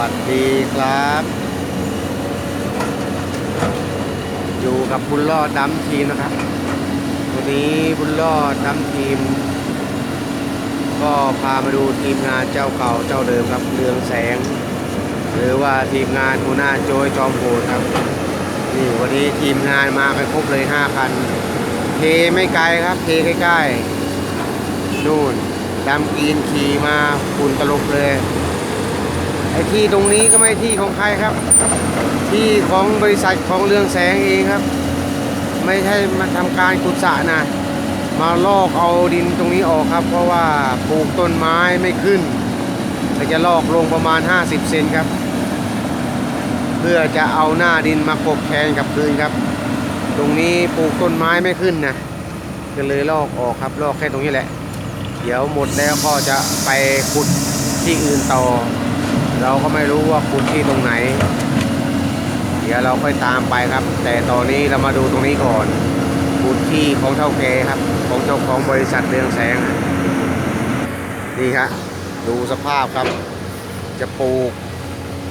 วัสดีครับ อยู่กับบุญรอดดำทีมนะครับ วันนี้บุญรอดดำทีม ก็พามาดูทีมงานเจ้าเก่าเจ้าเดิมครับเรืองแสง หรือว่าทีมงานหัวหน้าโจยจอมโหดครับนี่วันนี้ทีมงานมากันครบเลยห้าคันเทไม่ไกลครับเทใกล้ๆนู่นดำกีนขี่มาฝุ่นตลบเลย ไอ้ที่ตรงนี้ก็ไม่ที่ของใครครับ ที่ของบริษัทของเรืองแสงเองครับ ไม่ใช่มาทำการขุดสระนะ มาลอกเอาดินตรงนี้ออกครับ เพราะว่าปลูกต้นไม้ไม่ขึ้นก็จะลอกลงประมาณ 50 เซนครับ เพื่อจะเอาหน้าดินมากบแทนกับพื้นครับ ตรงนี้ปลูกต้นไม้ไม่ขึ้นนะก็เลยลอกออกครับลอกแค่ตรงนี้แหละ เดี๋ยวหมดแล้วก็จะไปขุดที่อื่นต่อ เราก็ไม่รู้ว่าขุดที่ตรงไหน เดี๋ยวเราค่อยตามไปครับ แต่ตอนนี้เรามาดูตรงนี้ก่อนขุดที่ของเท่าแกครับ ของเจ้าของบริษัทเรืองแสงนี่ฮะดูสภาพครับ จะปลูก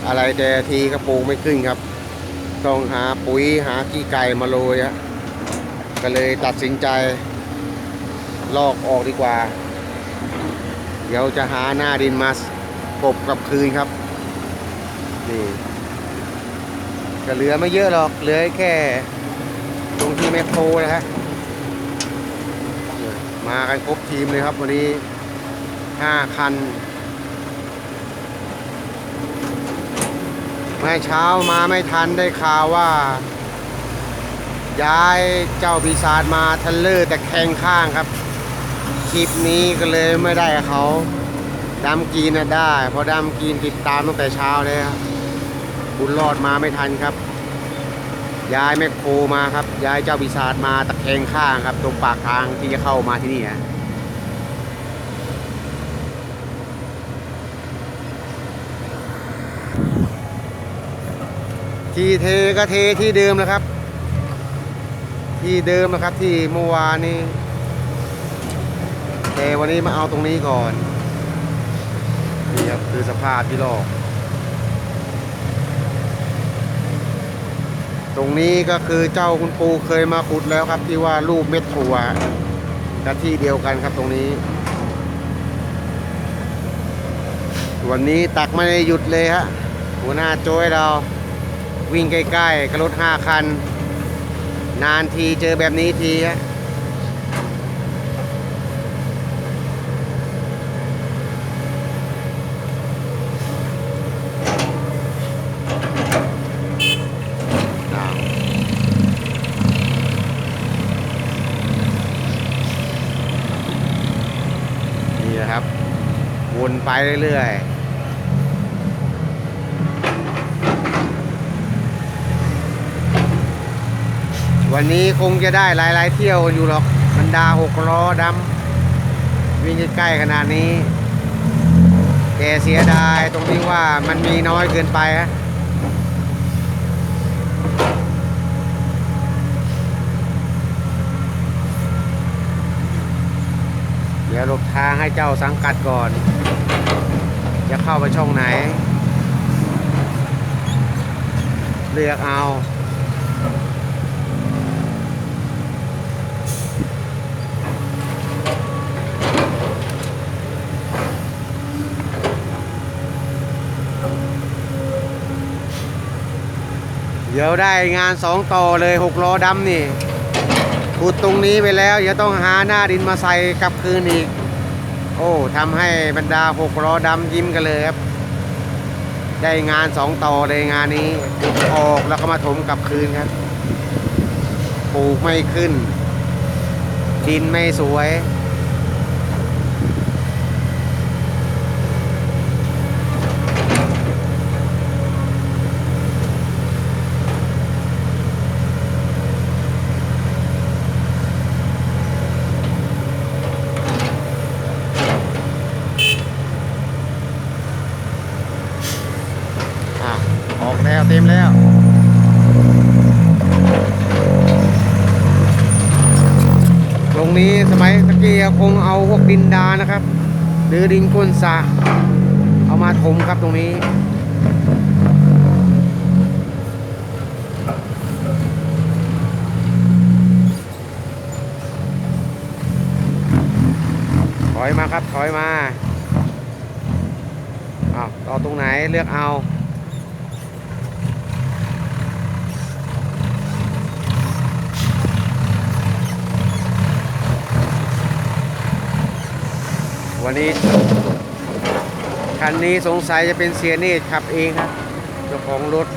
อะไรแต่ทีก็ปลูกไม่ขึ้นครับ ต้องหาปุ๋ยหาขี้ไก่มาโรยฮะก็เลยตัดสินใจ ลอกออกดีกว่า เดี๋ยวจะหาหน้าดินมา กบกับคืนครับนี่ก็เหลือไม่เยอะหรอกเหลือแค่ตรงที่แมคโครนะฮะมากันครบทีมเลยครับวันนี้ห้าคันเมื่อเช้ามาไม่ทันได้ข่าวว่า ย้ายเจ้าปีศาจมาทันเลอร์แต่แข่งข้างครับ คลิปนี้ก็เลยไม่ได้เขา ดำกีนนะได้เพราะดำกีนติดตามตั้งแต่เช้าเลยครับบุญรอดมาไม่ทันครับย้ายแมคโครมาครับ ย้ายเจ้าปีศาจมาตะแคงข้างครับ ตรงปากทางที่จะเข้ามาที่นี่ฮะที่เทก็เทที่เดิมนะครับ ที่เดิมนะครับที่เมื่อวานนี้แต่วันนี้มาเอาตรงนี้ก่อน ครับคือสภาพที่ลอก ตรงนี้ก็คือเจ้าคุณปูเคยมาขุดแล้วครับ ที่ว่ารูปเม็ดถั่วกับที่เดียวกันครับตรงนี้ วันนี้ตักไม่ได้หยุดเลยฮะหัวหน้าโจ้ยเราวิ่งใกล้ๆกระรถห้าคัน นานทีเจอแบบนี้ทีฮะ อ้าวนี่นะครับ วนไปเรื่อยๆ วันนี้คงจะได้หลายๆเที่ยวอยู่หรอกบรรดาหกล้อดำวิ่งใกล้ๆขนาดนี้ แต่เสียดายตรงที่ว่ามันมีน้อยเกินไปฮะ ดี๋ยวหลบทางให้เจ้าสังกัดก่อน จะเข้าไปช่องไหน เลือกเอาเดี๋ยวได้งานสองต่อเลยหกล้อดำนี่ ขุดตรงนี้ไปแล้วเดี๋ยวต้องหาหน้าดินมาใส่กลับคืนอีก โอ้ทำให้บรรดาหกล้อดำยิ้มกันเลยครับ ได้งานสองต่อเลยงานนี้ออกแล้วก็มาถมกลับคืนครับปลูกไม่ขึ้น ดินไม่สวย ต็มแล้วตรงนี้สมัยตะเกียคงเอาพวกดินดานะครับ หรือดินก้นสาเอามาถมครับตรงนี้ถอยมาครับถอยมาอ้าวต่อตรงไหนเลือกเอา วันนี้ คันนี้สงสัยจะเป็นเสียเนตขับเองครับเจ้าของรถ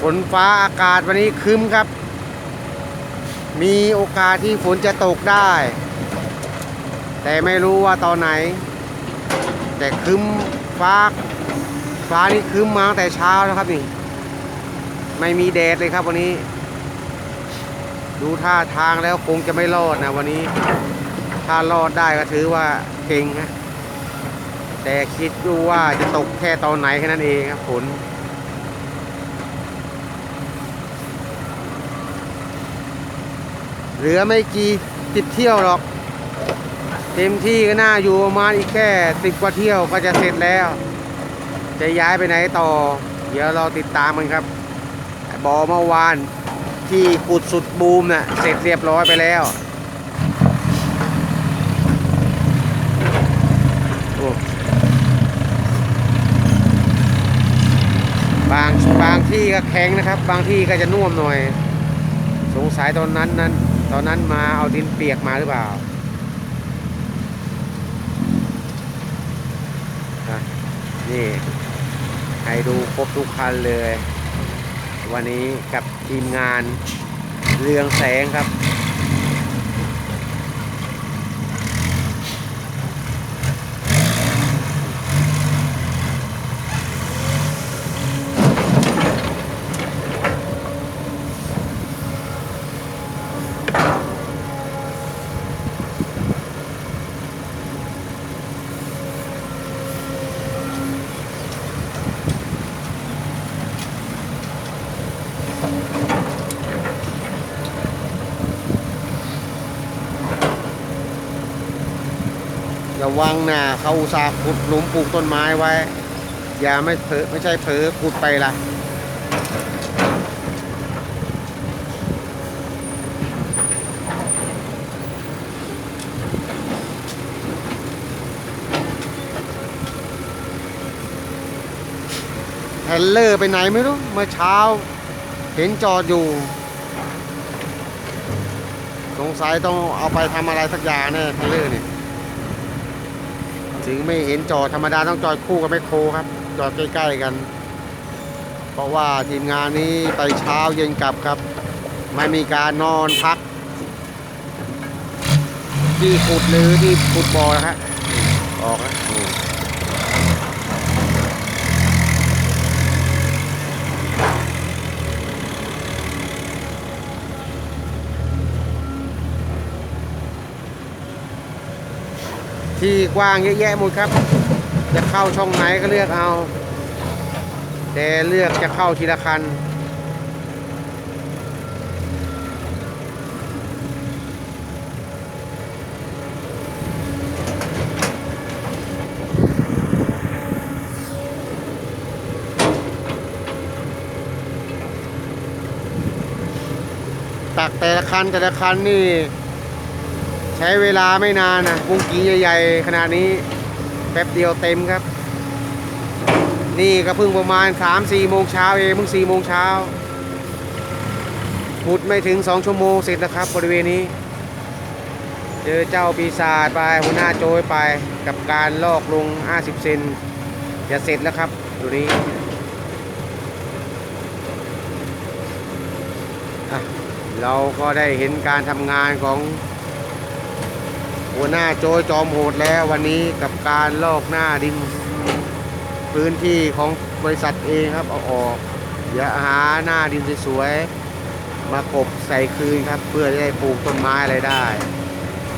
ฝนฟ้าอากาศวันนี้ครึ้มครับ มีโอกาสที่ฝนจะตกได้ แต่ไม่รู้ว่าตอนไหน แต่ครึ้มฟ้าฟ้านี่ครึ้มมาตั้งแต่เช้าแล้วครับนี่ไม่มีแดดเลยครับวันนี้ ดูท่าทางแล้วคงจะไม่รอดนะวันนี้ ถ้ารอดได้ก็ถือว่าเก่งนะแต่คิดดูว่าจะตกแค่ตอนไหนแค่นั้นเองครับฝนเหลือไม่กี่สิบเที่ยวหรอก เต็มที่ก็น่าอยู่ประมาณอีกแค่สิบกว่าเที่ยวก็จะเสร็จแล้ว จะย้ายไปไหนต่อ เดี๋ยวเราติดตามกันครับบอเมื่อวานที่ขุดสุดบูมน่ะเสร็จเรียบร้อยไปแล้วโอ้บางบางที่ก็แข็งนะครับ บางที่ก็จะนุ่มหน่อย สงสัยตอนนั้นนั้น ตอนนั้นมาเอาดินเปียกมาหรือเปล่าอะ นี่ให้ดูครบทุกคันเลย วันนี้กับทีมงานเรืองแสงครับ ระวังนะเขาอุตส่าห์ขุดหลุมปลูกต้นไม้ไว้ อย่าไม่เผลอไม่ใช่เผลอขุดไปละแฮนเลอร์ไปไหนไม่รู้เมื่อเช้า เห็นจอดอยู่ สงสัยต้องเอาไปทำอะไรสักอย่างแน่แฮนเลอร์นี่ ถึงไม่เห็นจอดธรรมดาต้องจอดคู่กับแมคโครครับ จอดใกล้ๆกัน เพราะว่าทีมงานนี้ไปเช้าเย็นกลับครับ ไม่มีการนอนพัก ที่ขุดหรือที่ขุดบ่อนะฮะออกนะ ที่กว้างเยอะแยะหมดครับ จะเข้าช่องไหนก็เลือกเอา แต่เลือกจะเข้าทีละคันตักแต่ละคันแต่ละคันนี่ ช้เวลาไม่นานนะบุ้งกีใหญ่ๆขนาดนี้แป๊บเดียวเต็มครับ นี่ก็เพิ่งประมาณ 3-4 โมงเช้าเองเพิ่ง4โมงเช้าขุดไม่ถึง 2 ชั่วโมงเสร็จแล้วครับ บริเวณนี้ เจอเจ้าปีศาจไปหัวหน้าโจยไปกับการลอกลง 50 เซนจะเสร็จแล้วครับตัวนี้อ่เราก็ได้เห็นการทำงานของ หัวหน้าโจยจอมโหดแล้ววันนี้กับการลอกหน้าดิน พื้นที่ของบริษัทเองครับเอาออกเดี๋ยวหาหน้าดินสวยๆมากบใส่คืนครับ เพื่อจะได้ปลูกต้นไม้อะไรได้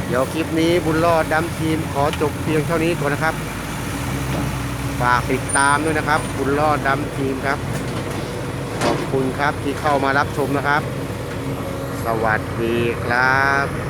เดี๋ยวคลิปนี้บุญรอดดำทีมขอจบเพียงเท่านี้ก่อนนะครับ ฝากติดตามด้วยนะครับ บุญรอดดำทีมครับ ขอบคุณครับที่เข้ามารับชมนะครับ สวัสดีครับ